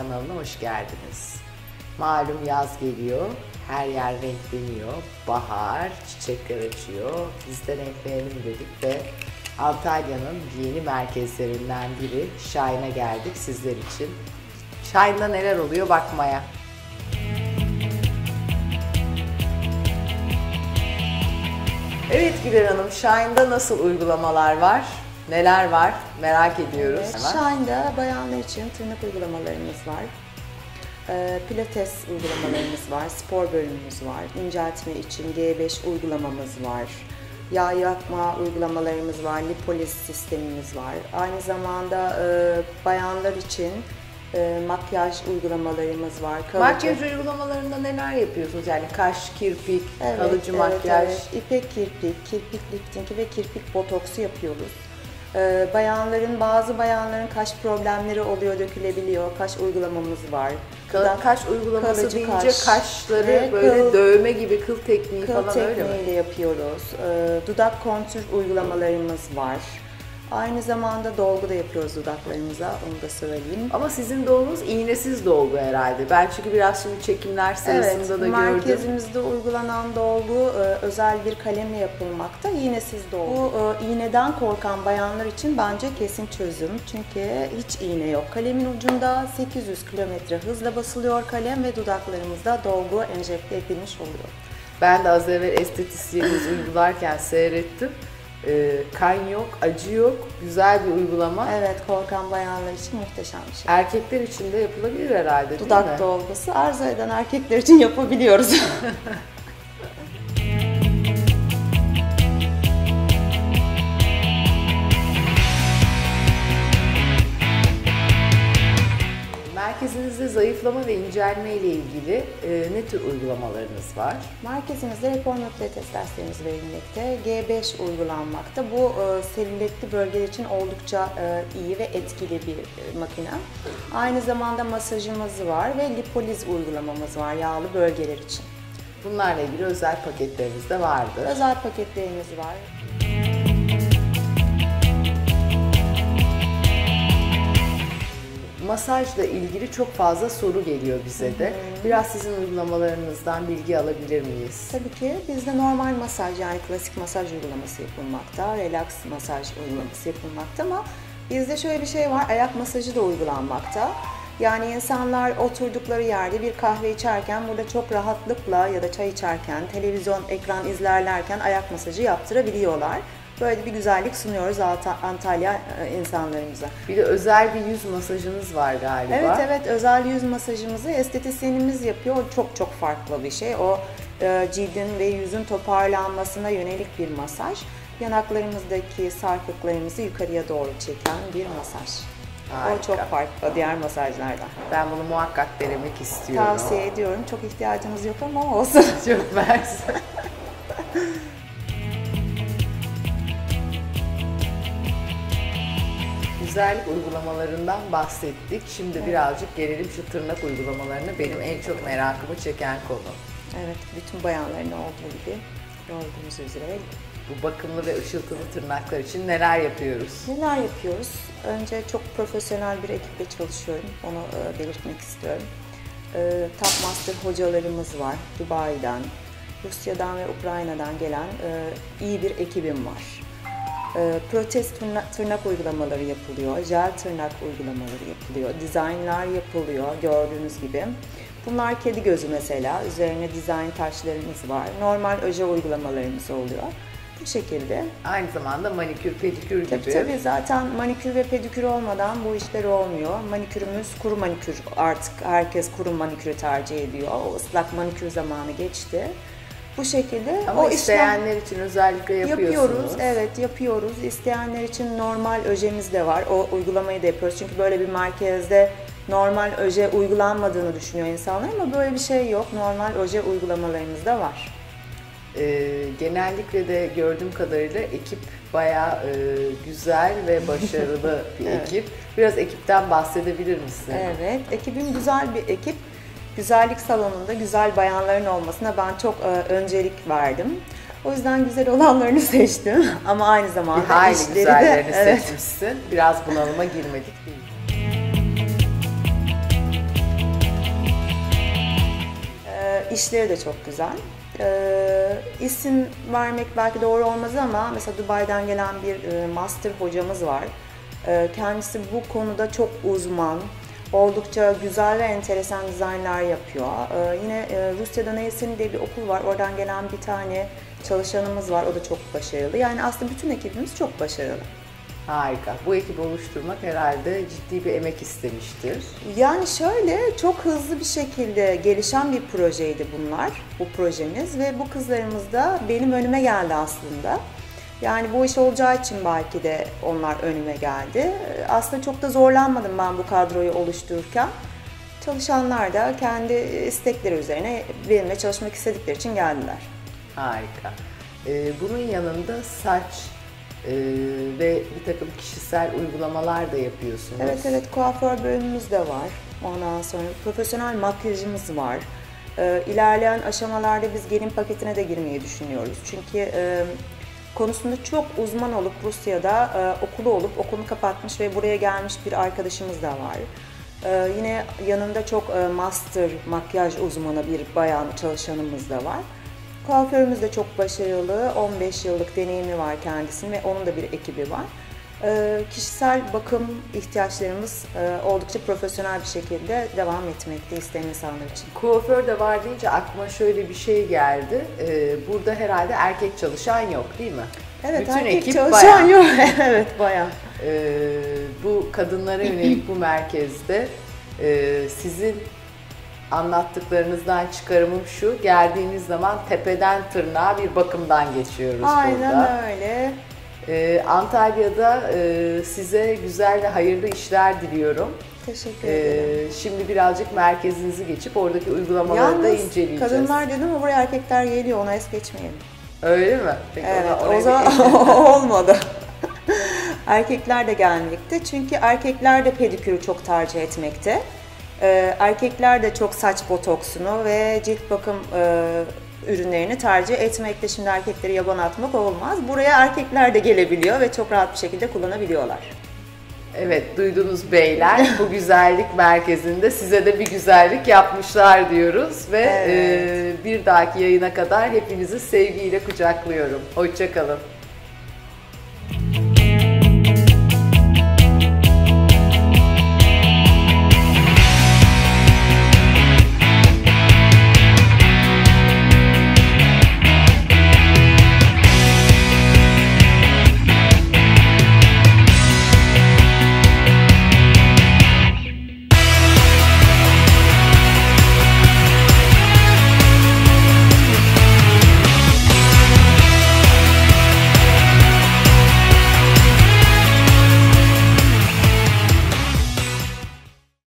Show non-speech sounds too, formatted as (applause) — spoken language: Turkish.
kanalına hoş geldiniz. Malum yaz geliyor, her yer renkleniyor, bahar, çiçekler açıyor. Biz de renklenelim dedik ve Antalya'nın yeni merkezlerinden biri Şahin'e geldik sizler için. Şahin'de neler oluyor bakmaya. Evet Güler Hanım, Shine'da nasıl uygulamalar var? Neler var? Merak ediyoruz. Evet. Shine'da bayanlar için tırnak uygulamalarımız var. Ee, Pilates uygulamalarımız var, spor bölümümüz var, inceltme için G5 uygulamamız var, yağ yakma uygulamalarımız var, lipoliz sistemimiz var. Aynı zamanda e, bayanlar için e, makyaj uygulamalarımız var. kalıcı- Makyaj uygulamalarında neler yapıyorsunuz? Yani kaş, kirpik, Evet, kalıcı evet, makyaj. evet. İpek kirpik, kirpik liftingi ve kirpik botoksu yapıyoruz. Ee, bayanların, bazı bayanların kaş problemleri oluyor, dökülebiliyor. Kaş uygulamamız var. Ka- kaş uygulaması kalıcı deyince kaş kaşları ve böyle kıl- dövme gibi kıl tekniği Kıl falan öyle mi? tekniğiyle yapıyoruz. Ee, dudak kontür uygulamalarımız var. Aynı zamanda dolgu da yapıyoruz dudaklarımıza, onu da söyleyeyim. Ama sizin dolgunuz iğnesiz dolgu herhalde. Ben çünkü biraz şimdi çekimler sırasında Evet, da gördüm. merkezimizde uygulanan dolgu e, özel bir kalemle yapılmakta. İğnesiz dolgu. Bu e, iğneden korkan bayanlar için bence kesin çözüm. Çünkü hiç iğne yok. Kalemin ucunda 800 kilometre hızla basılıyor kalem ve dudaklarımızda dolgu enjekte edilmiş oluyor. Ben de az evvel estetisyenimiz uygularken seyrettim. Ee, kan yok, acı yok, güzel bir uygulama. Evet, korkan bayanlar için muhteşem bir şey. Erkekler için de yapılabilir herhalde değil mi? Dudak dolgusu arzu eden erkekler için yapabiliyoruz. (laughs) Merkezinizde zayıflama ve incelme ile ilgili e, ne tür uygulamalarınız var? Merkezimizde reform pilates derslerimiz verilmekte. G5 uygulanmakta. Bu e, selületli bölgeler için oldukça e, iyi ve etkili bir e, makine. Aynı zamanda masajımız var ve lipoliz uygulamamız var yağlı bölgeler için. Bunlarla ilgili özel paketlerimiz de vardır. Özel paketlerimiz var. Masajla ilgili çok fazla soru geliyor bize de. Biraz sizin uygulamalarınızdan bilgi alabilir miyiz? Tabii ki bizde normal masaj yani klasik masaj uygulaması yapılmakta, relax masaj uygulaması yapılmakta ama bizde şöyle bir şey var, ayak masajı da uygulanmakta. Yani insanlar oturdukları yerde bir kahve içerken burada çok rahatlıkla ya da çay içerken, televizyon ekran izlerlerken ayak masajı yaptırabiliyorlar. Böyle bir güzellik sunuyoruz Anta- Antalya e, insanlarımıza. Bir de özel bir yüz masajınız var galiba. Evet evet özel yüz masajımızı estetisyenimiz yapıyor. O çok çok farklı bir şey. O e, cildin ve yüzün toparlanmasına yönelik bir masaj. Yanaklarımızdaki sarkıklarımızı yukarıya doğru çeken bir masaj. Harika. O çok farklı diğer masajlardan. Ben bunu muhakkak denemek istiyorum. Tavsiye ediyorum. Çok ihtiyacınız yok ama olsun. Çok mersi. (laughs) Güzellik uygulamalarından bahsettik. Şimdi birazcık gelelim şu tırnak uygulamalarına. Benim en çok merakımı çeken konu. evet, bütün bayanların olduğu gibi gördüğünüz üzere Bu bakımlı ve ışıltılı tırnaklar için neler yapıyoruz? Neler yapıyoruz? Önce çok profesyonel bir ekiple çalışıyorum. Onu e, belirtmek istiyorum. E, Top Master hocalarımız var. Dubai'den, Rusya'dan ve Ukrayna'dan gelen e, iyi bir ekibim var. E, protez tırna- tırnak uygulamaları yapılıyor, jel tırnak uygulamaları yapılıyor, dizaynlar yapılıyor gördüğünüz gibi. Bunlar kedi gözü mesela, üzerine dizayn taşlarımız var. Normal öje uygulamalarımız oluyor. Bu şekilde Aynı zamanda manikür, pedikür gibi. Tabii tabii zaten manikür ve pedikür olmadan bu işler olmuyor. Manikürümüz kuru manikür artık herkes kuru manikürü tercih ediyor. O ıslak manikür zamanı geçti. Bu şekilde Ama o işlem isteyenler için özellikle yapıyorsunuz. yapıyoruz. Evet yapıyoruz. İsteyenler için normal öjemiz de var. O uygulamayı da yapıyoruz. Çünkü böyle bir merkezde normal öje uygulanmadığını düşünüyor insanlar ama böyle bir şey yok. Normal öje uygulamalarımız da var. Ee, genellikle de gördüğüm kadarıyla ekip bayağı e, güzel ve başarılı (laughs) bir Evet. ekip. Biraz ekipten bahsedebilir misin? Evet, ekibim güzel bir ekip güzellik salonunda güzel bayanların olmasına ben çok e, öncelik verdim. O yüzden güzel olanlarını (laughs) seçtim ama aynı zamanda Bir hayli işleri de evet. seçmişsin. Biraz bunalıma girmedik değil. E, işleri de çok güzel. E, isim vermek belki doğru olmaz ama mesela Dubai'den gelen bir e, master hocamız var. E, kendisi bu konuda çok uzman. Oldukça güzel ve enteresan dizaynlar yapıyor. E, yine e, Rusya'da Neysel'in diye bir okul var. Oradan gelen bir tane çalışanımız var. O da çok başarılı. Yani aslında bütün ekibimiz çok başarılı. Harika. Bu ekibi oluşturmak herhalde ciddi bir emek istemiştir. Yani şöyle çok hızlı bir şekilde gelişen bir projeydi bunlar, bu projemiz ve bu kızlarımız da benim önüme geldi aslında. Yani bu iş olacağı için belki de onlar önüme geldi. Aslında çok da zorlanmadım ben bu kadroyu oluştururken. Çalışanlar da kendi istekleri üzerine benimle çalışmak istedikleri için geldiler. Harika. Ee, bunun yanında saç e, ve bir takım kişisel uygulamalar da yapıyorsunuz. Evet evet kuaför bölümümüz de var. Ondan sonra profesyonel makyajımız var. Ee, ilerleyen aşamalarda biz gelin paketine de girmeyi düşünüyoruz. Çünkü e, konusunda çok uzman olup Rusya'da e, okulu olup okulunu kapatmış ve buraya gelmiş bir arkadaşımız da var. E, yine yanında çok e, master makyaj uzmanı bir bayan çalışanımız da var. Kuaförümüz de çok başarılı, 15 yıllık deneyimi var kendisinin ve onun da bir ekibi var. E, kişisel bakım ihtiyaçlarımız e, oldukça profesyonel bir şekilde devam etmekte isteyen insanlar için. Kuaför de var deyince aklıma şöyle bir şey geldi. Ee, burada herhalde erkek çalışan yok değil mi? Evet, Bütün erkek ekip çalışan bayan. yok. (laughs) evet, bayan. Ee, bu kadınlara yönelik bu merkezde e, sizin anlattıklarınızdan çıkarımım şu, geldiğiniz zaman tepeden tırnağa bir bakımdan geçiyoruz Aynen burada. öyle. Ee, Antalya'da e, size güzel ve hayırlı işler diliyorum. Teşekkür ederim. Ee, şimdi birazcık merkezinizi geçip oradaki uygulamaları da Yalnız inceleyeceğiz. kadınlar dedim ama buraya erkekler geliyor ona es geçmeyelim. Öyle mi? Peki Evet ona- o zaman (laughs) olmadı. (laughs) erkekler de gelmekte çünkü erkekler de pedikürü çok tercih etmekte. Ee, erkekler de çok saç botoksunu ve cilt bakım e, ürünlerini tercih etmekte. Şimdi erkekleri yaban atmak olmaz. Buraya erkekler de gelebiliyor ve çok rahat bir şekilde kullanabiliyorlar. Evet duydunuz beyler (laughs) bu güzellik merkezinde size de bir güzellik yapmışlar diyoruz ve Evet. e, bir dahaki yayına kadar hepinizi sevgiyle kucaklıyorum. Hoşçakalın.